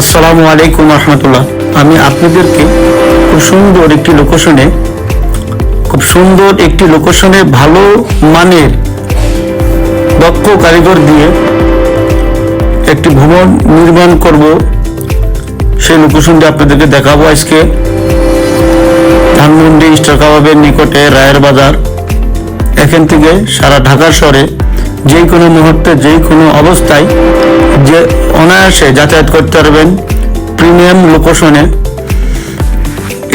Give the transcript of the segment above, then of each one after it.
আসসালামু আলাইকুম রহমতুল্লাহ। আমি আপনাদেরকে খুব সুন্দর একটি লোকেশনে খুব সুন্দর একটি লোকেশনে ভালো মানের দক্ষ কারিগর দিয়ে একটি ভবন নির্মাণ করব। সেই লোকেশনটি আপনাদেরকে দেখাবো আজকে। ধানমন্ডি স্টার কাবাবের নিকটে রায়ের বাজার। এখান থেকে সারা ঢাকার শহরে যে কোনো মুহূর্তে যে কোনো অবস্থায় যে অনায়াসে যাতায়াত করতে পারবেন প্রিমিয়াম লোকেশনে।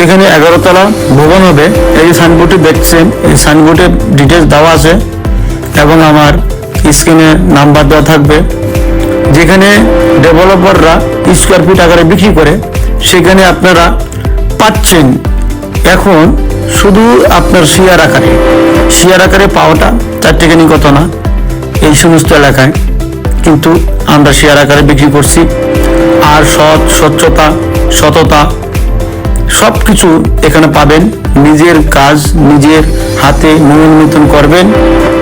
এখানে এগারোতলা ভবন হবে। এই সাইনবোর্ডে দেখছেন, এই সাইনবোর্ডে ডিটেলস দেওয়া আছে এবং আমার স্ক্রিনে নাম্বার দেওয়া থাকবে। যেখানে ডেভেলপাররা স্কোয়ার ফিট আকারে বিক্রি করে, সেখানে আপনারা পাচ্ছেন এখন শুধু আপনার শেয়ার আকারে। শেয়ার আকারে পাওয়াটা তার টেকেনি কত না এই সমস্ত এলাকায়। কিন্তু আমরা শেয়ার আকারে বিক্রি করছি। আর সৎ, স্বচ্ছতা, সততা সব কিছু এখানে পাবেন। নিজের কাজ নিজের হাতে মতন করবেন।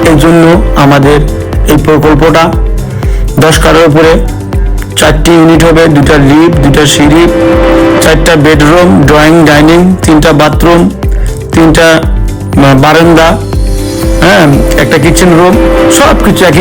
এই জন্য আমাদের এই প্রকল্পটা দশ কারোর উপরে চারটি ইউনিট হবে দুটা লিফট দুটা সিঁড়ি, চারটা বেডরুম, ড্রয়িং, ডাইনিং, তিনটা বাথরুম, তিনটা বারান্দা হ্যাঁ একটা কিচেন রুম সব কিছু একই